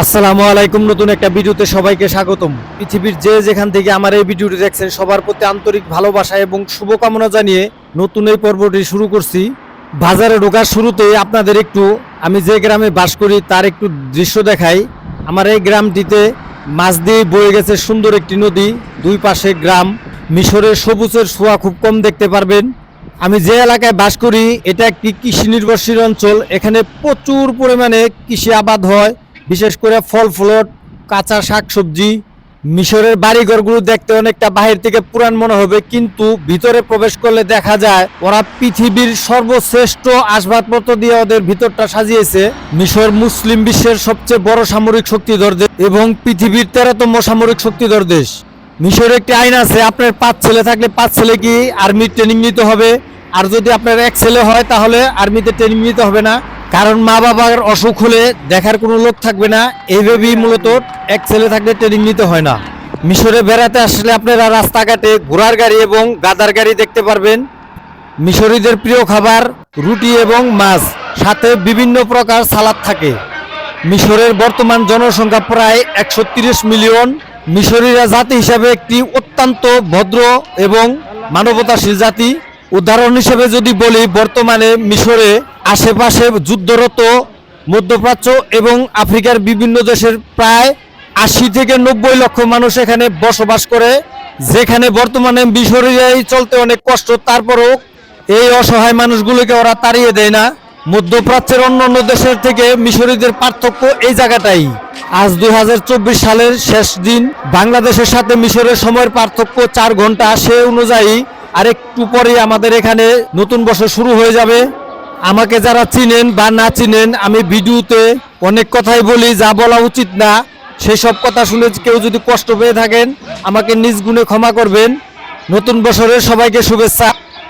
আসসালামু আলাইকুম। নতুন একটা ভিডিওতে সবাইকে স্বাগতম। পৃথিবীর যে যেখান থেকে আমার এই ভিডিওটি দেখছেন, সবার প্রতি আন্তরিক ভালোবাসা এবং শুভকামনা জানিয়ে নতুন এই পর্বটি শুরু করছি। বাজারে ঢোকার শুরুতে আপনাদের একটু, আমি যে গ্রামে বাস করি তার একটু দৃশ্য দেখাই। আমার এই গ্রামটিতে মাছ দিয়ে বয়ে গেছে সুন্দর একটি নদী, দুই পাশে গ্রাম। মিশরের সবুজের ছোঁয়া খুব কম দেখতে পারবেন। আমি যে এলাকায় বাস করি, এটা একটি কৃষি নির্ভরশীল অঞ্চল। এখানে প্রচুর পরিমাণে কৃষি আবাদ হয়। বিশেষ করে ফল ফলট, কাঁচা শাকসবজি, মিশরের বাড়িঘরগুলো দেখতে অনেকটা বাহির থেকে পুরান মনে হবে, কিন্তু ভিতরে প্রবেশ করলে দেখা যায় ওরা পৃথিবীর সর্বশ্রেষ্ঠ আসবাবপত্র দিয়ে ওদের ভিতরটা সাজিয়েছে। মিশর মুসলিম বিশ্বের সবচেয়ে বড় সামরিক শক্তিধর দেশ এবং পৃথিবীর তেরোতম সামরিক শক্তিধর দেশ। মিশরে একটি আইন আছে, আপনার পাঁচ ছেলে থাকলে পাঁচ ছেলে কি আর্মির ট্রেনিং নিতে হবে? আর যদি আপনার এক ছেলে হয় তাহলে আর্মিতে ট্রেনিং নিতে হবে না। কারণ মা বাবার অসুখ হলে দেখার কোনো লোক থাকবে না। এইভাবেই মূলত এক ছেলে থাকলে ট্রেনিং নিতে হয় না। মিশরে বেড়াতে আসলে আপনারা রাস্তাঘাটে ঘোড়ার গাড়ি এবং গাদার গাড়ি দেখতে পারবেন। মিশরীদের প্রিয় খাবার রুটি এবং মাছ, সাথে বিভিন্ন প্রকার সালাদ থাকে। মিশরের বর্তমান জনসংখ্যা প্রায় একশো মিলিয়ন। মিশরীরা জাতি হিসাবে একটি অত্যন্ত ভদ্র এবং মানবতাশীল জাতি। উদাহরণ হিসেবে যদি বলি, বর্তমানে মিশরে আশেপাশে যুদ্ধরত মধ্যপ্রাচ্য এবং আফ্রিকার বিভিন্ন দেশের প্রায় আশি থেকে নব্বই লক্ষ মানুষ এখানে বসবাস করে, যেখানে বর্তমানে মিশরীরাই চলতে অনেক কষ্ট। তারপরও এই অসহায় মানুষগুলোকে ওরা তাড়িয়ে দেয় না। মধ্যপ্রাচ্যের অন্য অন্য দেশের থেকে মিশরীদের পার্থক্য এই জায়গাটাই। আজ দু হাজার চব্বিশ সালের শেষ দিন। বাংলাদেশের সাথে মিশরের সময়ের পার্থক্য চার ঘণ্টা। সে অনুযায়ী আর একটু পরে আমাদের এখানে নতুন বছর শুরু হয়ে যাবে। আমাকে যারা চিনেন বা না চিনেন, আমি ভিডিওতে অনেক কথাই বলি, যা বলা উচিত না। সেই সব কথা শুনে কেউ যদি কষ্ট পেয়ে থাকেন, আমাকে নিজ গুণে ক্ষমা করবেন। নতুন বছরের সবাইকে শুভেচ্ছা।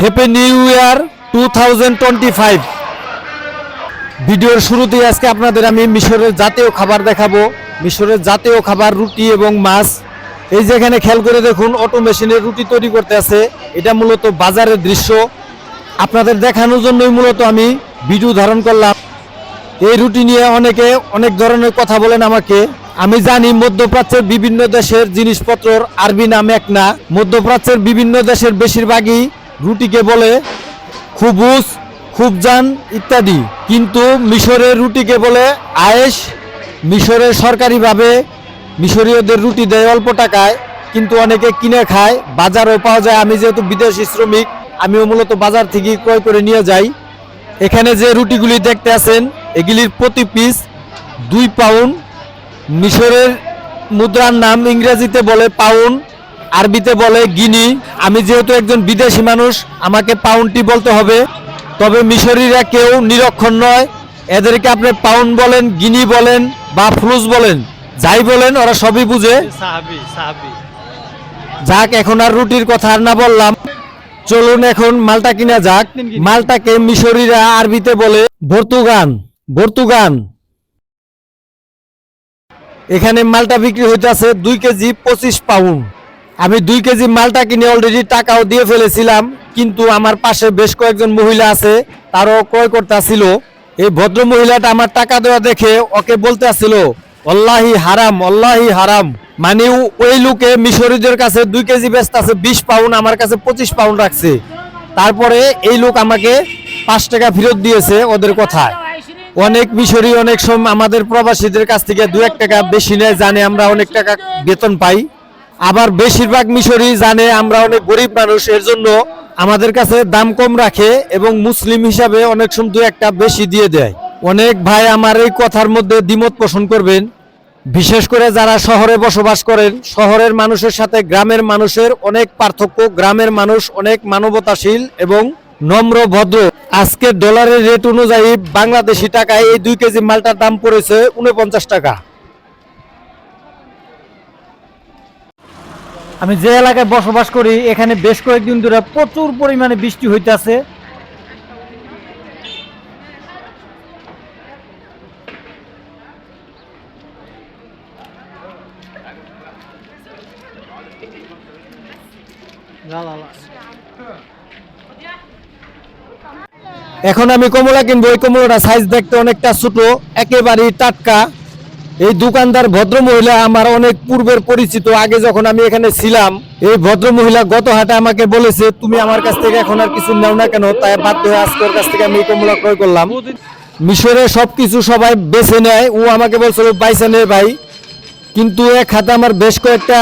Happy new year two thousand twenty five ভিডিওর শুরুতেই আজকে আপনাদের আমি মিশরের জাতীয় খাবার দেখাবো। মিশরের জাতীয় খাবার, রুটি এবং মাছ। এই যেখানে খেয়াল করে দেখুন অটো মেশিনের রুটি তৈরি করতে আছে। এটা মূলত বাজারের দৃশ্য। আপনাদের দেখানোর জন্যই মূলত আমি ভিডিও ধারণ করলাম। এই রুটি নিয়ে অনেকে অনেক ধরনের কথা বলেন আমাকে। আমি জানি মধ্যপ্রাচ্যের বিভিন্ন দেশের জিনিসপত্রর আরবি নাম এক না। মধ্যপ্রাচ্যের বিভিন্ন দেশের বেশিরভাগই রুটিকে বলে খুবুস, খুবজান ইত্যাদি। কিন্তু মিশরের রুটিকে বলে আয়েশ। মিশরের সরকারিভাবে মিশরীয়দের রুটি দেয় অল্প টাকায়, কিন্তু অনেকে কিনে খায়। বাজারও পাওয়া যায়। আমি যেহেতু বিদেশি শ্রমিক আমিও মূলত বাজার থেকে ক্রয় করে নিয়ে যাই। এখানে যে রুটিগুলি দেখতে আছেন এগুলির প্রতি পিস দুই পাউন্ড মিশরের মুদ্রার নাম ইংরেজিতে বলে পাউন্ড আরবিতে বলে গিনি। আমি যেহেতু একজন বিদেশি মানুষ আমাকে পাউন্ডটি বলতে হবে। তবে মিশরীরা কেউ নিরক্ষর নয়। এদেরকে আপনি পাউন্ড বলেন গিনি বলেন বা ফ্লুস বলেন যাই বলেন ওরা সবই বুঝে। যাক এখন আর রুটির কথা আর না বললাম। চলুন এখন মালটা কিনা যাক। মালটাকে মিশরীরা আরবিতে বলে বর্তুগান বর্তুগান এখানে মালটা বিক্রি হইতেছে দুই কেজি পঁচিশ পাউন্ড। আমি দুই কেজি মালটা কিনে অলরেডি টাকাও দিয়ে ফেলেছিলাম, কিন্তু আমার পাশে বেশ কয়েকজন মহিলা আছে, তারও ক্রয় করতে আসছিল এই ভদ্র মহিলাটা আমার টাকা দেওয়া দেখে ওকে বলতে আসছিল অল্লাহি হারাম অল্লাহি হারাম। মানে ওই লোকে মিশরীদের কাছে দুই কেজি ব্যস্ত আছে, বিশ পাউন্ড আমার কাছে পঁচিশ পাউন্ড রাখছে। তারপরে এই লোক আমাকে পাঁচ টাকা ফেরত দিয়েছে ওদের কথায়। অনেক মিশরি অনেক সময় আমাদের প্রবাসীদের কাছ থেকে দু এক টাকা বেশি নেয়, জানে আমরা অনেক টাকা বেতন পাই। আবার বেশিরভাগ মিশরি জানে আমরা অনেক গরিব মানুষ, এর জন্য আমাদের কাছে দাম কম রাখে এবং মুসলিম হিসাবে অনেক সময় দু একটা বেশি দিয়ে দেয়। অনেক ভাই আমার এই কথার মধ্যে দ্বিমত পোষণ করবেন। বিশেষ করে যারা শহরে বসবাস করেন, শহরের মানুষের সাথে গ্রামের মানুষের অনেক পার্থক্য, গ্রামের মানুষ অনেক মানবতাশীল এবং নম্র, ভদ্র। আজকে ডলারের রেট অনুযায়ী বাংলাদেশি টাকায় এই দুই কেজি মালটার দাম পড়েছে উনপঞ্চাশ টাকা। আমি যে এলাকায় বসবাস করি, এখানে বেশ কয়েকদিন ধরে প্রচুর পরিমাণে বৃষ্টি হইতেছে। এখন আমি কমলা কিনবো ওই কমলাটা সাইজ দেখতে অনেকটা ছোট, একেবারেই টাটকা। এই দোকানদার ভদ্র মহিলা আমার অনেক পূর্বের পরিচিত, আগে যখন আমি এখানে ছিলাম, এই ভদ্র মহিলা গত হাটে আমাকে বলেছে, তুমি আমার কাছ থেকে এখন আর কিছু নাও না কেন? তাই বাধ্য হয়ে আজকে ওর কাছ থেকে আমি এই কমলা ক্রয় করলাম। মিশরে সবকিছু সবাই বেছে নেয়। ও আমাকে বলছিল বাইসা নে ভাই, কিন্তু এক হাতে আমার বেশ কয়েকটা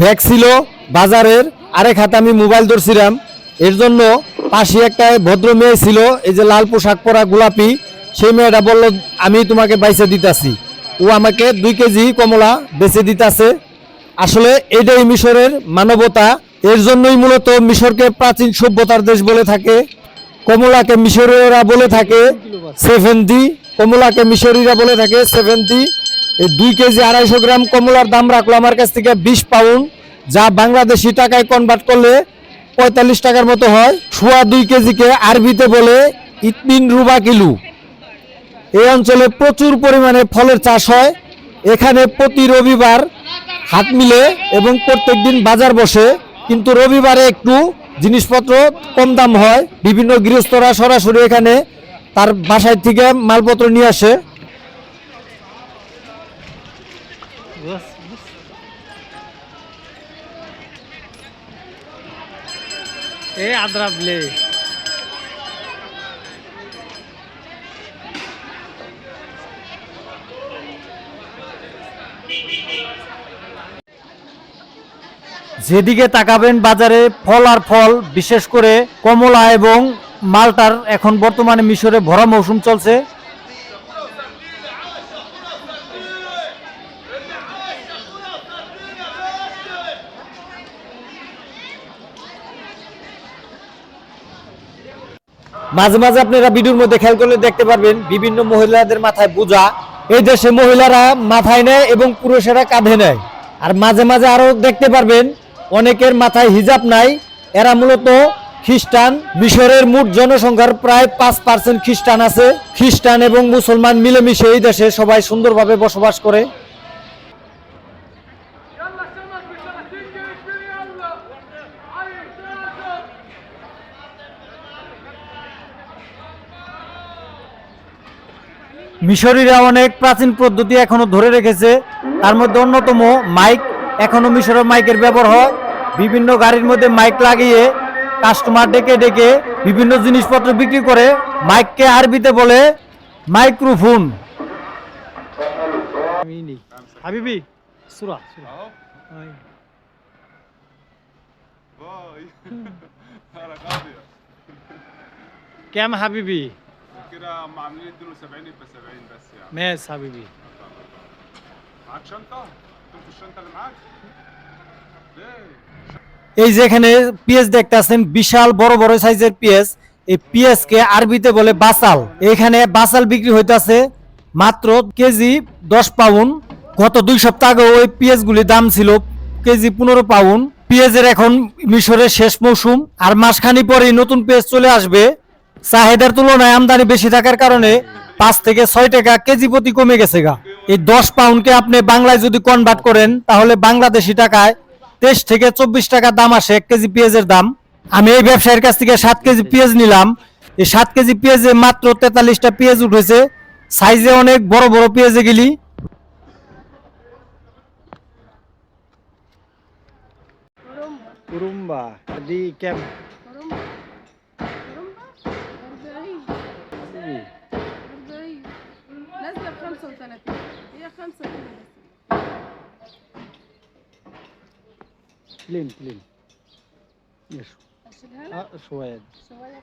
ব্যাগ ছিল বাজারের, আরেক হাতে আমি মোবাইল ধরছিলাম। এর জন্য পাশে একটা ভদ্র মেয়ে ছিল, এই যে লাল পোশাক পরা গোলাপি, সেই মেয়েটা বলল, আমি তোমাকে বাইসে দিতাছি। ও আমাকে দুই কেজি কমলা বেচে দিতাছে। আসলে এটাই মিশরের মানবতা, এর জন্যই মূলত মিশরকে প্রাচীন সভ্যতার দেশ বলে থাকে। কমলাকে মিশরীয়রা বলে থাকে সেভেন্টি, কমলাকে মিশরীরা বলে থাকে সেভেন্টি। এই দুই কেজি আড়াইশো গ্রাম কমলার দাম রাখল আমার কাছ থেকে বিশ পাউন্ড, যা বাংলাদেশি টাকায় কনভার্ট করলে পঁয়তাল্লিশ টাকার মতো হয়। সোয়া দুই কেজিকে আরবিতে বলে ইতমিন রুবা কিলু। এই অঞ্চলে প্রচুর পরিমাণে ফলের চাষ হয়। এখানে প্রতি রবিবার হাত মিলে এবং প্রত্যেকদিন বাজার বসে। কিন্তু রবিবারে একটু জিনিসপত্র কম দাম হয়। বিভিন্ন গৃহস্থরা সরাসরি এখানে তার বাসায় থেকে মালপত্র নিয়ে আসে। এ আদ্রা প্লে। যেদিকে তাকাবেন বাজারে, ফল আর ফল, বিশেষ করে কমলা এবং মালটার এখন বর্তমানে মিশরে ভরা মৌসুম চলছে। মাঝে মাঝে আপনারা ভিডিওর মধ্যে খেয়াল করলে দেখতে পারবেন, বিভিন্ন মহিলাদের মাথায় বোঝা। এই দেশে মহিলারা মাথায় নেয় এবং পুরুষেরা কাঁধে নেয়। আর মাঝে মাঝে আরও দেখতে পারবেন, অনেকের মাথায় হিজাব নাই। এরা মূলত খ্রিস্টান। মিশরের মোট জনসংখ্যার প্রায় পাঁচ পার্সেন্ট খ্রিস্টান আছে। খ্রিস্টান এবং মুসলমান মিলেমিশে এই দেশে সবাই সুন্দরভাবে বসবাস করে। মিশরীরা অনেক প্রাচীন পদ্ধতি এখনও ধরে রেখেছে। তার মধ্যে অন্যতম মাইক এখনও মিশরের মাইকের ব্যবহার হয়। বিভিন্ন গাড়ির মধ্যে মাইক লাগিয়ে কাস্টমার ডেকে ডেকে বিভিন্ন জিনিসপত্র বিক্রি করে। মাইককে আরবিতে বলে মাইক্রোফোন। কেম হাবিবি? كده هم عاملين يدوا 70 يبقى 70 بس يعني ماس حبيبي معاك شنطه؟ كنت الشنطه اللي معاك؟ ليه؟ এই যে এখানে পিএস দেখতেছেন বিশাল বড় বড় সাইজের পিএস এই পিএস কে আরবিতে বলে বাসাল এখানে বাসাল বিক্রি হইতাছে মাত্র কেজি দশ পাউন্ড গত দুই সপ্তাহ আগে ওই পিএস গুলির দাম ছিল কেজি পনেরো পাউন্ড পেঁয়াজের এখন মিশরের শেষ মৌসুম আর মাসখানি পরেই নতুন পেঁয়াজ চলে আসবে চাহিদার তুলনায় আমদানি বেশি থাকার কারণে পাঁচ থেকে ছয় টাকা কেজি প্রতি কমে গেছে গা। এই দশ পাউন্ডকে আপনি বাংলায় যদি কনভার্ট করেন, তাহলে বাংলাদেশি টাকায় তেইশ থেকে চব্বিশ টাকা দাম আসে এক কেজি পেঁয়াজের দাম। আমি এই ব্যবসায়ীর কাছ থেকে সাত কেজি পেঁয়াজ নিলাম। এই সাত কেজি পেঁয়াজে মাত্র তেতাল্লিশটা পেঁয়াজ উঠেছে। সাইজে অনেক বড় বড় পেঁয়াজে গেলি।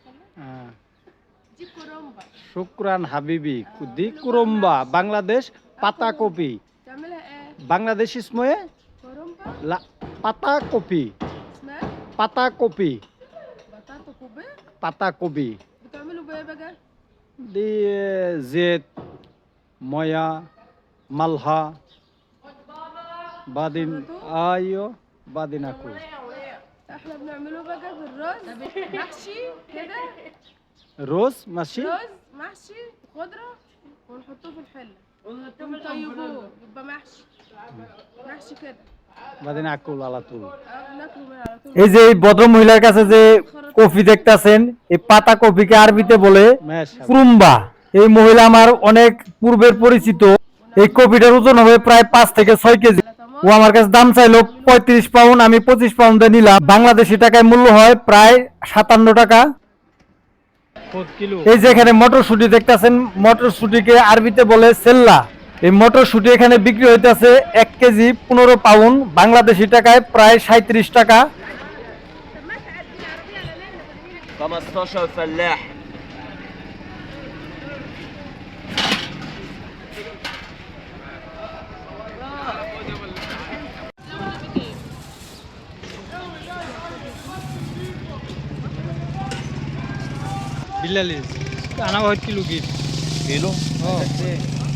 كمان آه. دي كرومبا শুক্রান হাবিবি দি কুরুম্বা বাংলাদেশ পাতা কপি تعملها ايه বাংলাদেশ ইসময়ে كرومبا লা পাতা কপি اسمها পাতা কপি بطاطا كوبيه পাতা কপি بتعملوا بايه بقى দি জেট ময়া মালহা বাদিন আইও বাদিন আকু احنا بنعمله بقى بالرز محشي كده রোজ মাসি رز محشي خضره ونحطوه في الحله ونطيبوه يبقى محشي محشي كده বাদিন আকুল আলাতুল اه بناكله من على طول এই যে এই ভদ্র মহিলার কাছে যে কফি দেখতাছেন এই পাতা কফিকে আরবিতে বলে ম্যাশ কুরুম্বা এই মহিলা আমার অনেক পূর্বের পরিচিত এই কপিটার ওজন হবে প্রায় পাঁচ থেকে ছয় কেজি ও আমার কাছে দাম চাইলো পঁয়ত্রিশ পাউন্ড আমি পঁচিশ পাউন্ডে নিলাম বাংলাদেশি টাকায় মূল্য হয় প্রায় সাতান্ন টাকা কত কিলো এই যে এখানে মটরশুটি দেখতেছেন মটরশুটিকে আরবিতে বলে সেল্লা এই মটরশুটি এখানে বিক্রি হইতেছে এক কেজি পনেরো পাউন্ড বাংলাদেশি টাকায় প্রায় সাঁত্রিশ টাকা 15 فلاح بلاليز أنا واحد كيلو جبت كيلو؟ أه.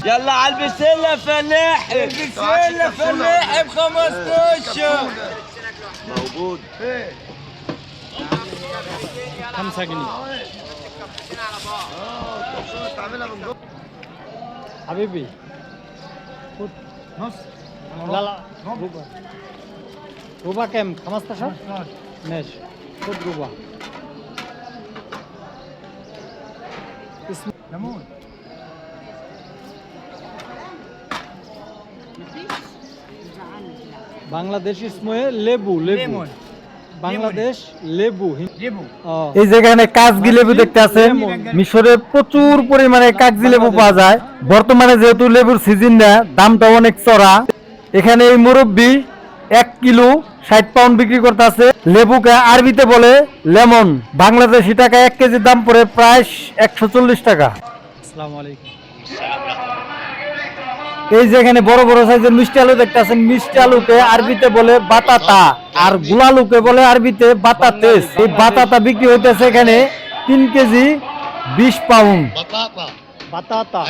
يلا على البسله فلاح البسله فلاح ب 15 موجود. خمسة جنيه. حبيبي. خد. نص. لا لا. روبا روبا كام؟ 15 ماشي. خد روبا বাংলাদেশ ইসময়ে লেবু লেবু। বাংলাদেশ লেবু এই যেখানে কাগজি লেবু দেখতে আছেন মিশরে প্রচুর পরিমাণে কাগজি লেবু পাওয়া যায়। বর্তমানে যেহেতু লেবুর সিজন না দামটা অনেক চড়া। এখানে এই মুরব্বি এক কিলো ষাট পাউন্ড বিক্রি করতে আছে লেবুকে আরবিতে বলে লেমন। বাংলাদেশি টাকা এক কেজির দাম পড়ে প্রায় একশো চল্লিশ টাকা। এই যেখানে বড় বড় সাইজের মিষ্টি আলু দেখতেছেন মিষ্টি আলুকে আরবিতে বলে বাতাতা আর গুলালুকে বলে আরবিতে বাতাতেস এই বাতাতা বিক্রি হইতেছে এখানে তিন কেজি বিশ পাউন্ড বাতাতা। বাতাতা।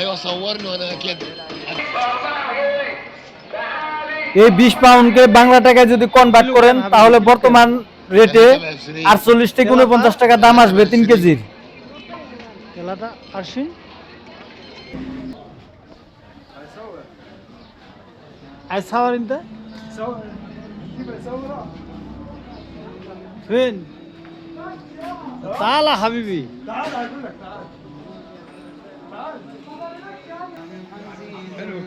এই বিশ পাউন্ডকে বাংলা টাকায় যদি কনভার্ট করেন তাহলে বর্তমান রেটে আটচল্লিশ থেকে উনপঞ্চাশ টাকা দাম আসবে তিন কেজির। Hello,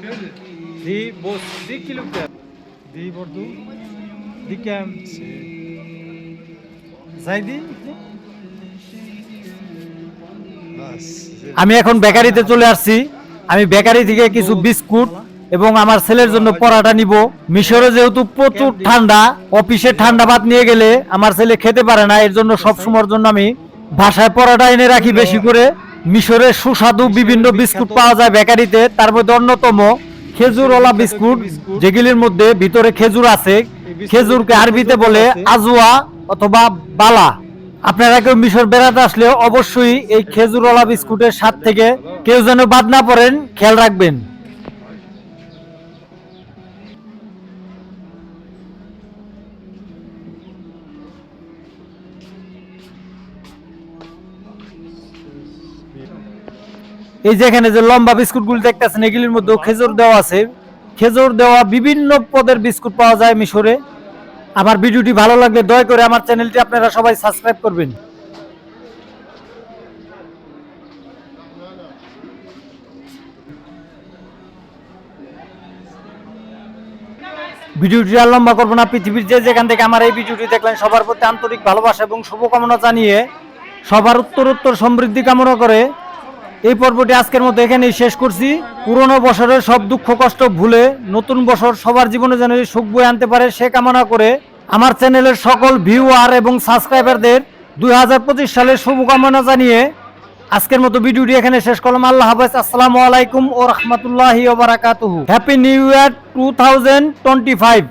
Bos, kem. আমি এখন বেকারিতে চলে আসছি। আমি বেকারি থেকে কিছু বিস্কুট এবং আমার ছেলের জন্য পরাটা নিব। মিশরে যেহেতু প্রচুর ঠান্ডা অফিসে ঠান্ডা ভাত নিয়ে গেলে আমার ছেলে খেতে পারে না এর জন্য সবসময়ের জন্য আমি ভাষায় পরাটা এনে রাখি বেশি করে। মিশরের সুস্বাদু বিভিন্ন বিস্কুট পাওয়া যায় বেকারিতে তার মধ্যে অন্যতম খেজুরওয়ালা বিস্কুট যেগুলির মধ্যে ভিতরে খেজুর আছে খেজুরকে আরবিতে বলে আজুয়া অথবা বালা। আপনারা কেউ মিশর বেড়াতে আসলে অবশ্যই এই খেজুরওয়ালা বিস্কুটের স্বাদ থেকে কেউ যেন বাদ না পড়েন খেয়াল রাখবেন। এই যে এখানে যে লম্বা বিস্কুটগুলো দেখতেছেন, এগুলির মধ্যে খেজুর দেওয়া আছে। খেজুর দেওয়া বিভিন্ন পদের বিস্কুট পাওয়া যায় মিশরে। আমার ভিডিওটি ভালো লাগলে দয়া করে আমার চ্যানেলটি আপনারা সবাই সাবস্ক্রাইব করবেন। ভিডিওটি আর লম্বা করব না, পৃথিবীর যে যেখান থেকে আমার এই ভিডিওটি দেখলেন, সবার প্রতি আন্তরিক ভালোবাসা এবং শুভকামনা জানিয়ে সবার উত্তর উত্তর সমৃদ্ধি কামনা করে এই পর্বটি আজকের মতো এখানেই শেষ করছি। পুরনো বছরের সব দুঃখ, কষ্ট ভুলে নতুন বছর সবার জীবনে যেন সুখ বয়ে আনতে পারে সে কামনা করে আমার চ্যানেলের সকল ভিউয়ার এবং সাবস্ক্রাইবারদের দুই হাজার পঁচিশ সালের শুভকামনা জানিয়ে আজকের মতো ভিডিওটি এখানে শেষ করলাম। আল্লাহ হাফেজ। আসসালামু আলাইকুম ও রহমতুল্লাহি happy new year two thousand twenty five.